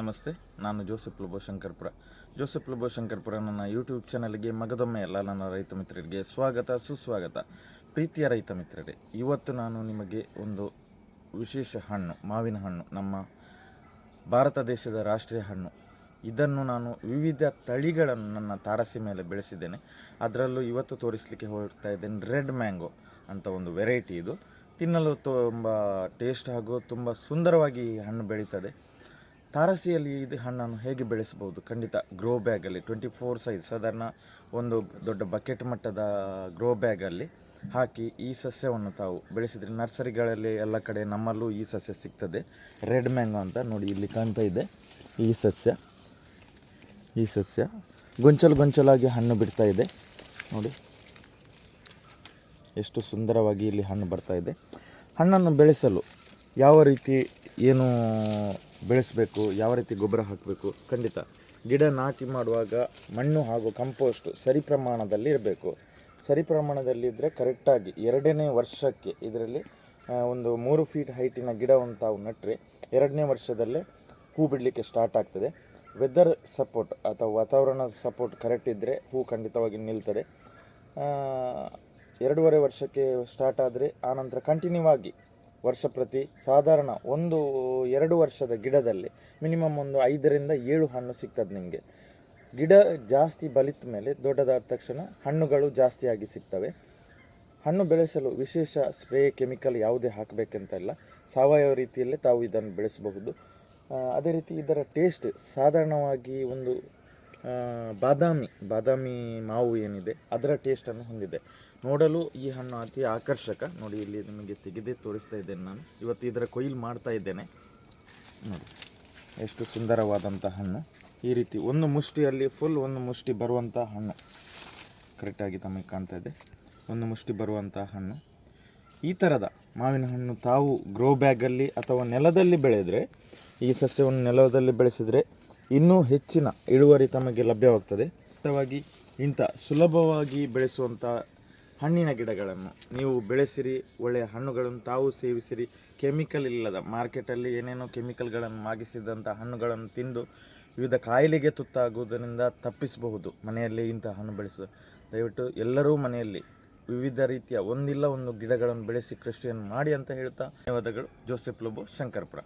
ನಮಸ್ತೆ, ನಾನು ಜೋಸೆಫ್ ಲುಬೋ ಶಂಕರ್ಪುರ ಜೋಸೆಫ್ ಲುಬೋ ಶಂಕರ್ಪುರ ನನ್ನ ಯೂಟ್ಯೂಬ್ ಚಾನಲ್ಗೆ ಮಗದೊಮ್ಮೆ ಎಲ್ಲ ನನ್ನ ರೈತ ಮಿತ್ರರಿಗೆ ಸ್ವಾಗತ, ಸುಸ್ವಾಗತ. ಪ್ರೀತಿಯ ರೈತ ಮಿತ್ರರೇ, ಇವತ್ತು ನಾನು ನಿಮಗೆ ಒಂದು ವಿಶೇಷ ಹಣ್ಣು, ಮಾವಿನ ಹಣ್ಣು, ನಮ್ಮ ಭಾರತ ದೇಶದ ರಾಷ್ಟ್ರೀಯ ಹಣ್ಣು. ಇದನ್ನು ನಾನು ವಿವಿಧ ತಳಿಗಳನ್ನು ನನ್ನ ತಾರಸಿ ಮೇಲೆ ಬೆಳೆಸಿದ್ದೇನೆ. ಅದರಲ್ಲೂ ಇವತ್ತು ತೋರಿಸಲಿಕ್ಕೆ ಹೋಗ್ತಾ ಇದ್ದೇನೆ ರೆಡ್ ಮ್ಯಾಂಗೋ ಅಂತ ಒಂದು ವೆರೈಟಿ ಇದು. ತಿನ್ನಲು ತುಂಬ ಟೇಸ್ಟ್ ಹಾಗೂ ತುಂಬ ಸುಂದರವಾಗಿ ಹಣ್ಣು ಬೆಳೀತದೆ. ತಾರಸಿಯಲ್ಲಿ ಇದು ಹಣ್ಣನ್ನು ಹೇಗೆ ಬೆಳೆಸಬಹುದು? ಖಂಡಿತ ಗ್ರೋ ಬ್ಯಾಗಲ್ಲಿ ಟ್ವೆಂಟಿ ಫೋರ್ ಸೈಜ್ ಸಾಧಾರಣ ಒಂದು ದೊಡ್ಡ ಬಕೆಟ್ ಮಟ್ಟದ ಗ್ರೋ ಬ್ಯಾಗಲ್ಲಿ ಹಾಕಿ ಈ ಸಸ್ಯವನ್ನು ತಾವು ಬೆಳೆಸಿದರೆ ನರ್ಸರಿಗಳಲ್ಲಿ ಎಲ್ಲ ಕಡೆ ನಮ್ಮಲ್ಲೂ ಈ ಸಸ್ಯ ಸಿಗ್ತದೆ. ರೆಡ್ ಮ್ಯಾಂಗೋ ಅಂತ ನೋಡಿ ಇಲ್ಲಿ ಕಾಣ್ತಾ ಇದೆ. ಈ ಸಸ್ಯ ಈ ಸಸ್ಯ ಗೊಂಚಲು ಗೊಂಚಲಾಗಿ ಹಣ್ಣು ಬಿಡ್ತಾ ಇದೆ. ನೋಡಿ, ಎಷ್ಟು ಸುಂದರವಾಗಿ ಇಲ್ಲಿ ಹಣ್ಣು ಬರ್ತಾ ಇದೆ. ಹಣ್ಣನ್ನು ಬೆಳೆಸಲು ಯಾವ ರೀತಿ ಏನು ಬೆಳೆಸಬೇಕು, ಯಾವ ರೀತಿ ಗೊಬ್ಬರ ಹಾಕಬೇಕು, ಖಂಡಿತ. ಗಿಡ ನಾಟಿ ಮಾಡುವಾಗ ಮಣ್ಣು ಹಾಗೂ ಕಂಪೋಸ್ಟ್ ಸರಿ ಪ್ರಮಾಣದಲ್ಲಿ ಇರಬೇಕು. ಸರಿ ಪ್ರಮಾಣದಲ್ಲಿ ಇದ್ದರೆ ಕರೆಕ್ಟಾಗಿ ಎರಡನೇ ವರ್ಷಕ್ಕೆ ಇದರಲ್ಲಿ ಒಂದು ಮೂರು ಫೀಟ್ ಹೈಟಿನ ಗಿಡವನ್ನು ತಾವು ನೆಟ್ಟರೆ ಎರಡನೇ ವರ್ಷದಲ್ಲೇ ಹೂ ಬಿಡಲಿಕ್ಕೆ ಸ್ಟಾರ್ಟ್ ಆಗ್ತದೆ. ವೆದರ್ ಸಪೋರ್ಟ್ ಅಥವಾ ವಾತಾವರಣದ ಸಪೋರ್ಟ್ ಕರೆಕ್ಟ್ ಇದ್ದರೆ ಹೂ ಖಂಡಿತವಾಗಿ ನಿಲ್ತದೆ. ಎರಡೂವರೆ ವರ್ಷಕ್ಕೆ ಸ್ಟಾರ್ಟ್ ಆದರೆ ಆನಂತರ ಕಂಟಿನ್ಯೂ ಆಗಿ ವರ್ಷ ಪ್ರತಿ ಸಾಧಾರಣ ಒಂದು, ಎರಡು ವರ್ಷದ ಗಿಡದಲ್ಲಿ ಮಿನಿಮಮ್ ಒಂದು ಐದರಿಂದ ಏಳು ಹಣ್ಣು ಸಿಗ್ತದೆ ನಿಮಗೆ. ಗಿಡ ಜಾಸ್ತಿ ಬಲಿತ ಮೇಲೆ ದೊಡ್ಡದಾದ ತಕ್ಷಣ ಹಣ್ಣುಗಳು ಜಾಸ್ತಿಯಾಗಿ ಸಿಗ್ತವೆ. ಹಣ್ಣು ಬೆಳೆಸಲು ವಿಶೇಷ ಸ್ಪ್ರೇ, ಕೆಮಿಕಲ್ ಯಾವುದೇ ಹಾಕಬೇಕಂತ ಇಲ್ಲ ಸಾವಯವ ರೀತಿಯಲ್ಲೇ ತಾವು ಇದನ್ನು ಬೆಳೆಸಬಹುದು. ಅದೇ ರೀತಿ ಇದರ ಟೇಸ್ಟ್ ಸಾಧಾರಣವಾಗಿ ಒಂದು ಬಾದಾಮಿ ಬಾದಾಮಿ ಮಾವು ಏನಿದೆ, ಅದರ ಟೇಸ್ಟನ್ನು ಹೊಂದಿದೆ. ನೋಡಲು ಈ ಹಣ್ಣು ಅತಿ ಆಕರ್ಷಕ. ನೋಡಿ, ಇಲ್ಲಿ ನಿಮಗೆ ತೆಗೆದೇ ತೋರಿಸ್ತಾ ಇದ್ದೇನೆ ನಾನು. ಇವತ್ತು ಇದರ ಕೊಯ್ಲು ಮಾಡ್ತಾ ಇದ್ದೇನೆ. ನೋಡಿ, ಎಷ್ಟು ಸುಂದರವಾದಂಥ ಹಣ್ಣು. ಈ ರೀತಿ ಒಂದು ಮುಷ್ಟಿಯಲ್ಲಿ ಫುಲ್ ಒಂದು ಮುಷ್ಟಿ ಬರುವಂಥ ಹಣ್ಣು. ಕರೆಕ್ಟಾಗಿ ತಮಗೆ ಕಾಣ್ತಾ ಇದೆ. ಒಂದು ಮುಷ್ಟಿ ಬರುವಂಥ ಹಣ್ಣು. ಈ ಥರದ ಮಾವಿನ ಹಣ್ಣು ತಾವು ಗ್ರೋ ಬ್ಯಾಗಲ್ಲಿ ಅಥವಾ ನೆಲದಲ್ಲಿ ಬೆಳೆದರೆ, ಈ ಸಸ್ಯವನ್ನು ನೆಲದಲ್ಲಿ ಬೆಳೆಸಿದರೆ ಇನ್ನೂ ಹೆಚ್ಚಿನ ಇಳುವರಿ ತಮಗೆ ಲಭ್ಯವಾಗ್ತದೆ. ಮುಖ್ಯವಾಗಿ ಇಂಥ ಸುಲಭವಾಗಿ ಬೆಳೆಸುವಂಥ ಹಣ್ಣಿನ ಗಿಡಗಳನ್ನು ನೀವು ಬೆಳೆಸಿರಿ, ಒಳ್ಳೆಯ ಹಣ್ಣುಗಳನ್ನು ತಾವು ಸೇವಿಸಿರಿ. ಕೆಮಿಕಲ್ ಇಲ್ಲದ ಮಾರ್ಕೆಟಲ್ಲಿ ಏನೇನೋ ಕೆಮಿಕಲ್ಗಳನ್ನು ಮಾಗಿಸಿದಂಥ ಹಣ್ಣುಗಳನ್ನು ತಿಂದು ವಿವಿಧ ಕಾಯಿಲೆಗೆ ತುತ್ತಾಗುವುದರಿಂದ ತಪ್ಪಿಸಬಹುದು. ಮನೆಯಲ್ಲಿ ಇಂಥ ಹಣ್ಣು ಬೆಳೆಸು, ದಯವಿಟ್ಟು ಎಲ್ಲರೂ ಮನೆಯಲ್ಲಿ ವಿವಿಧ ರೀತಿಯ ಒಂದಿಲ್ಲ ಒಂದು ಗಿಡಗಳನ್ನು ಬೆಳೆಸಿ ಕೃಷಿಯನ್ನು ಮಾಡಿ ಅಂತ ಹೇಳ್ತಾ, ಧನ್ಯವಾದಗಳು. ಜೋಸೆಫ್ ಲೋಬೋ, ಶಂಕರ್ಪುರ.